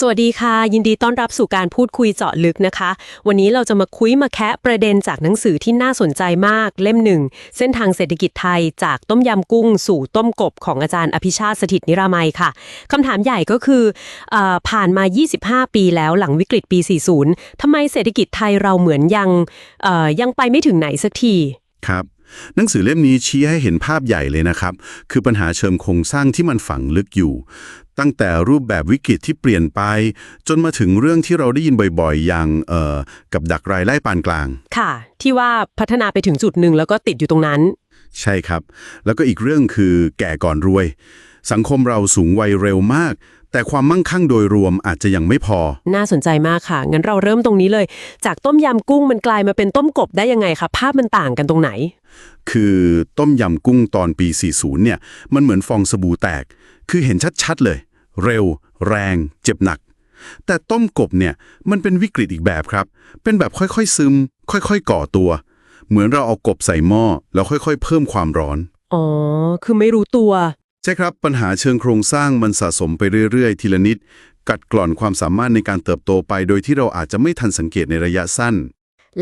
สวัสดีค่ะ ยินดีต้อนรับสู่การพูดคุยเจาะลึกนะคะ วันนี้เราจะมาคุยมาแคะประเด็นจากหนังสือที่น่าสนใจมากเล่มหนึ่ง เส้นทางเศรษฐกิจไทยจากต้มยำกุ้งสู่ต้มกบของอาจารย์อภิชาติสถิตนิรามัยค่ะคำถามใหญ่ก็คืออผ่านมา 25 ปีแล้วหลังวิกฤตปี 40ทำไมเศรษฐกิจไทยเราเหมือนยังยังไปไม่ถึงไหนสักทีครับ หนังสือเล่มนี้ชี้ให้เห็นภาพใหญ่เลยนะครับ คือปัญหาเชิงโครงสร้างที่มันฝังลึกอยู่ ตั้งแต่รูปแบบวิกฤตที่เปลี่ยนไป จนมาถึงเรื่องที่เราได้ยินบ่อยๆ อย่างเอ่อกับดักรายไล่ปานกลาง ค่ะ ที่ว่าพัฒนาไปถึงจุดหนึ่งแล้วก็ติดอยู่ตรงนั้น ใช่ครับ แล้วก็อีกเรื่องคือแก่ก่อนรวย สังคมเราสูงวัยเร็วมาก แต่ความมั่งคั่งโดยรวมอาจจะยังไม่พอ น่าสนใจมากค่ะ งั้นเราเริ่มตรงนี้เลย จากต้มยำกุ้งมันกลายมาเป็นต้มกบได้ยังไงคะ ภาพมันต่างกันตรงไหน คือต้มยำกุ้งตอนปี 40 เนี่ย มันเหมือนฟองสบู่แตก คือเห็นชัดๆเลย เร็ว แรง เจ็บหนัก แต่ต้มกบเนี่ย มันเป็นวิกฤตอีกแบบครับ เป็นแบบค่อยๆซึม ค่อยๆก่อตัว เหมือนเราเอากบใส่หม้อแล้วค่อยๆ เพิ่มความร้อน อ๋อ คือไม่รู้ตัว ใช่ครับปัญหาเชิงโครงสร้างมันสะสมไปเรื่อย ๆ ทีละนิด กัดกร่อนความสามารถในการเติบโตไป โดยที่เราอาจจะไม่ทันสังเกตในระยะสั้น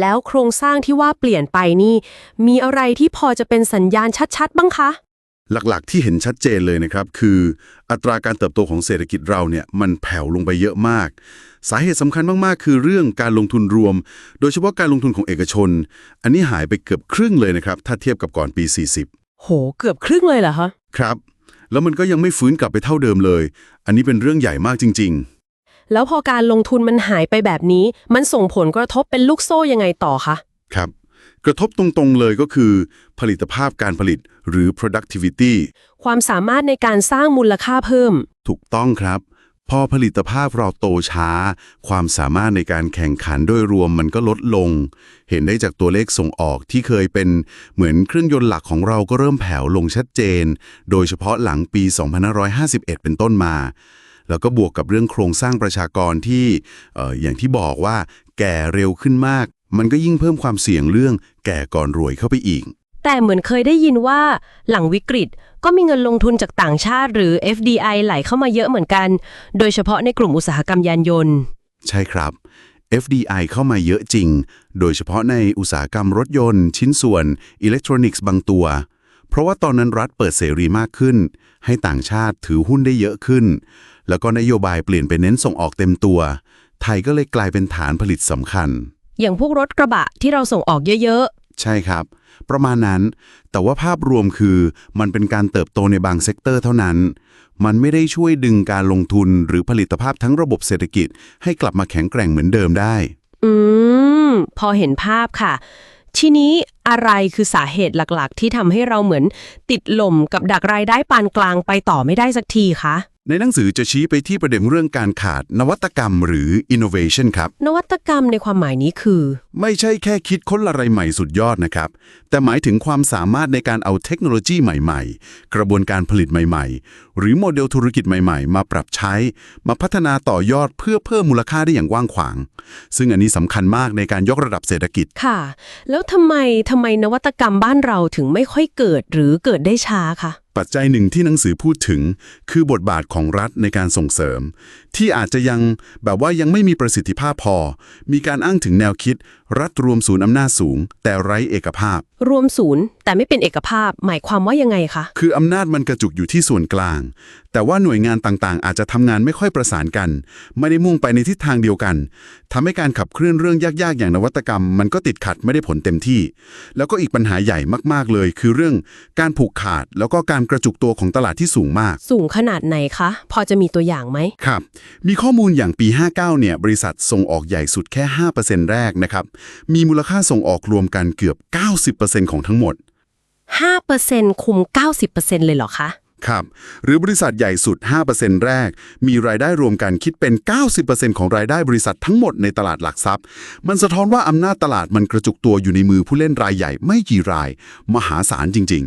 แล้วโครงสร้างที่ว่าเปลี่ยนไปนี่ มีอะไรที่พอจะเป็นสัญญาณชัดๆ บ้างคะ หลักๆ ที่เห็นชัดเจนเลยนะครับ คือ อัตราการเติบโตของเศรษฐกิจเราเนี่ยมันแผ่วลงไปเยอะมาก สาเหตุสำคัญมากๆ คือเรื่องการลงทุนรวม โดยเฉพาะการลงทุนของเอกชน อันนี้หายไปเกือบครึ่งเลยนะครับถ้าเทียบกับก่อนปีโห เกือบครึ่งเลยเหรอคะ40ครับ แล้วมันก็ยังไม่ฟื้นกลับไปเท่าเดิมเลย อันนี้เป็นเรื่องใหญ่มากจริง ๆ แล้วพอการลงทุนมันหายไปแบบนี้ มันส่งผลกระทบเป็นลูกโซ่ยังไงต่อคะ ครับ กระทบตรงๆเลยก็คือ ผลิตภาพการผลิตหรือ productivity ความสามารถในการสร้างมูลค่าเพิ่ม ถูกต้องครับ พอผลิตภาพเราโตช้า ความสามารถในการแข่งขันโดยรวมมันก็ลดลง เห็นได้จากตัวเลขส่งออกที่เคยเป็นเหมือนเครื่องยนต์หลักของเราก็เริ่มแผ่วลงชัดเจน โดยเฉพาะหลังปี 2551 เป็นต้นมา แล้วก็บวกกับเรื่องโครงสร้างประชากรที่เอ่ออย่างที่บอกว่าแก่เร็วขึ้นมาก มันก็ยิ่งเพิ่มความเสี่ยงเรื่องแก่ก่อนรวยเข้าไปอีก แต่เหมือนเคยได้ยินว่าหลังวิกฤตก็มีเงินลงทุนจากต่างชาติหรือ FDI ไหลเข้ามาเยอะเหมือนกัน โดยเฉพาะในกลุ่มอุตสาหกรรมยานยนต์ ใช่ครับ FDI เข้ามาเยอะจริง โดยเฉพาะในอุตสาหกรรมรถยนต์ ชิ้นส่วน อิเล็กทรอนิกส์บางตัว เพราะว่าตอนนั้นรัฐเปิดเสรีมากขึ้น ให้ต่างชาติถือหุ้นได้เยอะขึ้น แล้วก็นโยบายเปลี่ยนไปเน้นส่งออกเต็มตัว ไทยก็เลยกลายเป็นฐานผลิตสำคัญ อย่างพวกรถกระบะที่เราส่งออกเยอะ ใช่ครับ ประมาณนั้น แต่ว่าภาพรวมคือมันเป็นการเติบโตในบางเซกเตอร์เท่านั้น มันไม่ได้ช่วยดึงการลงทุนหรือผลิตภาพทั้งระบบเศรษฐกิจ ให้กลับมาแข็งแกร่งเหมือนเดิมได้ อืม พอเห็นภาพค่ะ ทีนี้อะไรคือสาเหตุหลักๆ ที่ทำให้เราเหมือนติดลมกับดักรายได้ปานกลางไปต่อไม่ได้สักทีคะ ในหนังสือจะชี้ไปที่ประเด็นเรื่องการขาดนวัตกรรมหรือ innovation ครับ นวัตกรรมในความหมายนี้คือ ไม่ใช่แค่คิดค้นอะไรใหม่สุดยอดนะครับ แต่หมายถึงความสามารถในการเอาเทคโนโลยีใหม่ๆ กระบวนการผลิตใหม่ๆ หรือโมเดลธุรกิจใหม่ๆ มาปรับใช้ มาพัฒนาต่อยอดเพื่อเพิ่มมูลค่าได้อย่างกว้างขวาง ซึ่งอันนี้สำคัญมากในการยกระดับเศรษฐกิจค่ะ แล้วทำไมทำไมนวัตกรรมบ้านเราถึงไม่ค่อยเกิดหรือเกิดได้ช้าคะ ปัจจัยหนึ่งที่หนังสือพูดถึง คือบทบาทของรัฐในการส่งเสริม ที่อาจจะยังแบบว่ายังไม่มีประสิทธิภาพพอ มีการอ้างถึงแนวคิด รัฐรวมศูนย์อำนาจสูง แต่ไร้เอกภาพ รวมศูนย์ แต่ไม่เป็นเอกภาพ หมายความว่ายังไงคะ คืออำนาจมันกระจุกอยู่ที่ส่วนกลาง แต่ว่าหน่วยงานต่างๆ อาจจะทำงานไม่ค่อยประสานกัน ไม่ได้มุ่งไปในทิศทางเดียวกันทำให้การขับเคลื่อนเรื่องยากๆ อย่างนวัตกรรม มันก็ติดขัดไม่ได้ผลเต็มที่ แล้วก็อีกปัญหาใหญ่มากๆเลย คือเรื่องการผูกขาด แล้วก็การกระจุกตัวของตลาดที่สูงมาก สูงขนาดไหนคะ พอจะมีตัวอย่างไหมครับ มีข้อมูลอย่างปี 59 เนี่ย บริษัทส่งออกใหญ่สุดแค่ 5%แรกนะครับ มีมูลค่าส่งออกรวมกันเกือบ 90%ของทั้งหมด 5%คุม 90%เลยเหรอคะ ครับ หรือบริษัทใหญ่สุด 5%แรก มีรายได้รวมกันคิดเป็น 90%ของรายได้บริษัททั้งหมดในตลาดหลักทรัพย์ มันสะท้อนว่าอำนาจตลาดมันกระจุกตัวอยู่ในมือผู้เล่นรายใหญ่ไม่กี่ราย มหาศาลจริง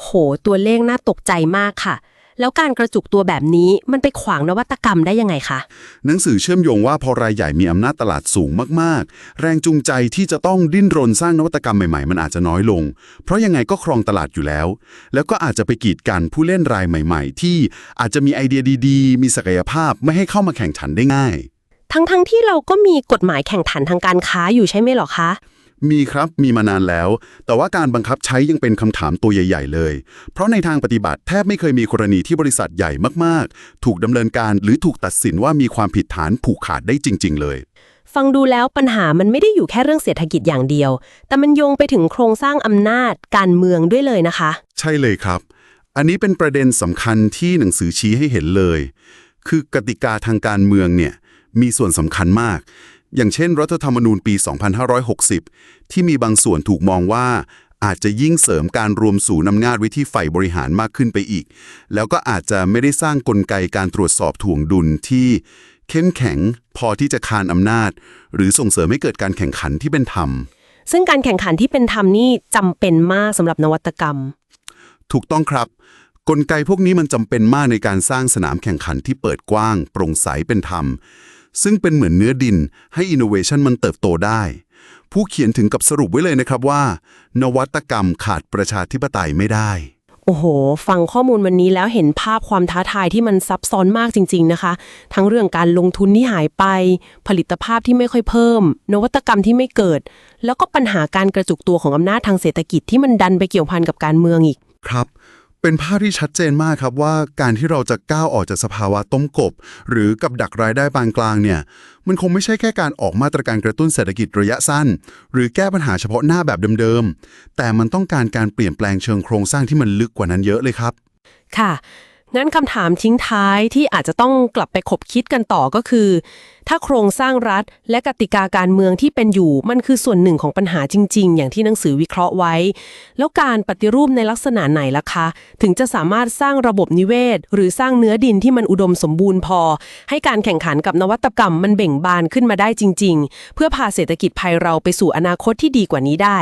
โห ตัวเลขน่าตกใจมากค่ะ แล้วการกระจุกตัวแบบนี้มันไปขวางนวัตกรรมได้ยังไงคะ หนังสือเชื่อมโยงว่าพอรายใหญ่มีอำนาจตลาดสูงมากๆ แรงจูงใจที่จะต้องดิ้นรนสร้างนวัตกรรมใหม่ๆ มันอาจจะน้อยลง เพราะยังไงก็ครองตลาดอยู่แล้ว แล้วก็อาจจะไปกีดกันผู้เล่นรายใหม่ ๆ ที่อาจจะมีไอเดียดีๆ มีศักยภาพไม่ให้เข้ามาแข่งขันได้ง่าย ทั้งๆที่เราก็มีกฎหมายแข่งขันทางการค้าอยู่ใช่ไหมหรอคะ มีครับมีมานานแล้ว แต่ว่าการบังคับใช้ยังเป็นคำถามตัวใหญ่ ๆ เลย เพราะในทางปฏิบัติแทบไม่เคยมีกรณีที่บริษัทใหญ่มากๆ ถูกดำเนินการหรือถูกตัดสินว่ามีความผิดฐานผูกขาดได้จริง ๆ เลย ฟังดูแล้วปัญหามันไม่ได้อยู่แค่เรื่องเศรษฐกิจอย่างเดียว แต่มันโยงไปถึงโครงสร้างอำนาจการเมืองด้วยเลยนะคะ ใช่เลยครับ อันนี้เป็นประเด็นสำคัญที่หนังสือชี้ให้เห็นเลย คือกติกาทางการเมืองเนี่ยมีส่วนสำคัญมาก อย่างเช่น รัฐธรรมนูญปี 2560 ที่มีบางส่วนถูกมองว่า อาจจะยิ่งเสริมการรวมศูนย์อำนาจไว้ที่ฝ่ายบริหารมากขึ้นไปอีก แล้วก็อาจจะไม่ได้สร้างกลไกการตรวจสอบถ่วงดุลที่เข้มแข็งพอที่จะคานอำนาจ หรือส่งเสริมให้เกิดการแข่งขันที่เป็นธรรม ซึ่งการแข่งขันที่เป็นธรรมนี่จำเป็นมากสำหรับนวัตกรรม ถูกต้องครับ กลไกพวกนี้มันจำเป็นมากในการสร้างสนามแข่งขันที่เปิดกว้าง โปร่งใสเป็นธรรม ซึ่งเป็นเหมือนเนื้อดินให้อินโนเวชันมันเติบโตได้ ผู้เขียนถึงกับสรุปไว้เลยนะครับว่า นวัตกรรมขาดประชาธิปไตยไม่ได้ โอ้โห ฟังข้อมูลวันนี้แล้วเห็นภาพความท้าทายที่มันซับซ้อนมากจริง ๆนะคะ ทั้งเรื่องการลงทุนที่หายไป ผลิตภาพที่ไม่ค่อยเพิ่ม นวัตกรรมที่ไม่เกิด แล้วก็ปัญหาการกระจุกตัวของอำนาจทางเศรษฐกิจที่มันดันไปเกี่ยวพันกับการเมืองอีกครับ เป็นภาพที่ชัดเจนมากครับว่าการที่เราจะก้าวออกจากสภาวะต้มกบ หรือกับดักรายได้ปานกลางเนี่ย มันคงไม่ใช่แค่การออกมาตรการกระตุ้นเศรษฐกิจระยะสั้น หรือแก้ปัญหาเฉพาะหน้าแบบเดิมๆ แต่มันต้องการการเปลี่ยนแปลงเชิงโครงสร้างที่มันลึกกว่านั้นเยอะเลยครับ ค่ะ งั้นคำถามทิ้งท้ายที่อาจจะต้องกลับไปคบคิดกันต่อก็คือ ถ้าโครงสร้างรัฐและกติกาการเมืองที่เป็นอยู่มันคือส่วนหนึ่งของปัญหาจริง ๆ อย่างที่หนังสือวิเคราะห์ไว้ แล้วการปฏิรูปในลักษณะไหนล่ะคะ ถึงจะสามารถสร้างระบบนิเวศ หรือสร้างเนื้อดินที่มันอุดมสมบูรณ์พอ ให้การแข่งขันกับนวัตกรรมมันเบ่งบานขึ้นมาได้จริง ๆ เพื่อพาเศรษฐกิจไทยเราไปสู่อนาคตที่ดีกว่านี้ได้